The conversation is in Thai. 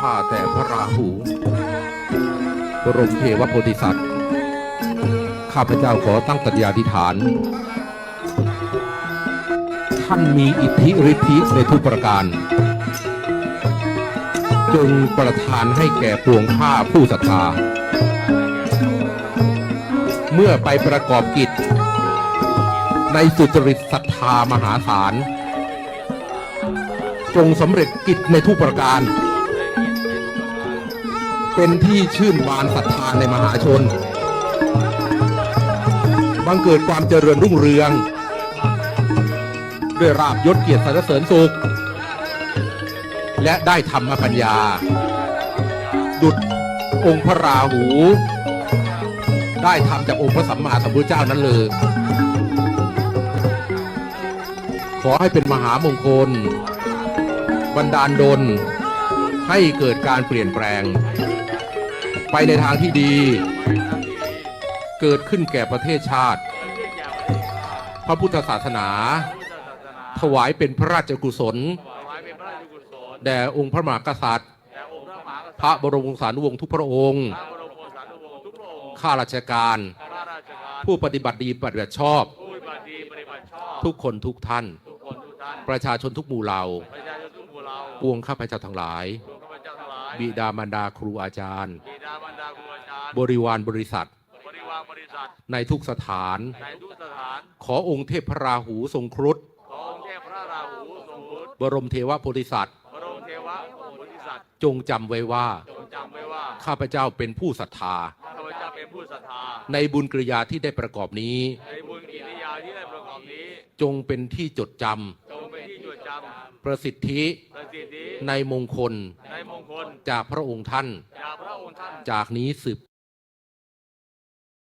ข้าแต่พระราหูบรมเทวโพธิสัตว์ ข้าพเจ้าขอตั้งตัญญาธิฐาน ท่านมีอิทธิฤทธิในทุกประการ จงประทานให้แก่ปวงข้าผู้ศรัทธา เมื่อไปประกอบกิจ ในสุจริตศรัทธามหาศาล จงสำเร็จกิจในทุกประการ เป็นที่ชื่นบานศรัทธาในมหาชน บังเกิดความเจริญรุ่งเรือง ด้วยราบยศเกียรติสรรเสริญสุข และได้ธรรมปัญญา ดุจองค์พระราหู ได้ทำจากองค์พระสัมมาสัมพุทธเจ้านั้นเลย ขอให้เป็นมหามงคล บันดาลดล ให้เกิดการเปลี่ยนแปลง ไปในทางที่ดี เกิดขึ้นแก่ประเทศชาติ พระพุทธศาสนา ถวายเป็นพระราชกุศล แด่องค์พระมหากษัตริย์ พระบรมวงศานุวงศ์ทุกพระองค์ ข้าราชการ ผู้ปฏิบัติดีปฏิบัติชอบ ทุกคนทุกท่าน ประชาชนทุกหมู่เหล่าประชาชนทุกหมู่เราปวงข้าพเจ้าทั้งหลาย บิดามารดาครูอาจารย์ บิดามารดาครูอาจารย์ บริวารบริษัท บริวารบริษัท ในทุกสถาน ในทุกสถาน ขอองค์เทพพระราหูทรงครุฑ ขอองค์เทพพระราหูทรงพุทธบรมเทวโพธิสัตว์ บรมเทวะโพธิสัตว์ จงจำไว้ว่า จงจำไว้ว่า ข้าพเจ้าเป็นผู้ศรัทธา ข้าพเจ้าเป็นผู้ศรัทธา ในบุญกริยาที่ได้ประกอบนี้ ในบุญกิริยาที่ได้ประกอบนี้ จงเป็นที่จดจจงเป็นที่ จดจำประสิทธิำประสิทธิในมงคลในมงคลจากพระองค์ท่าน จากพระองค์ท่าน จากนี้สืบ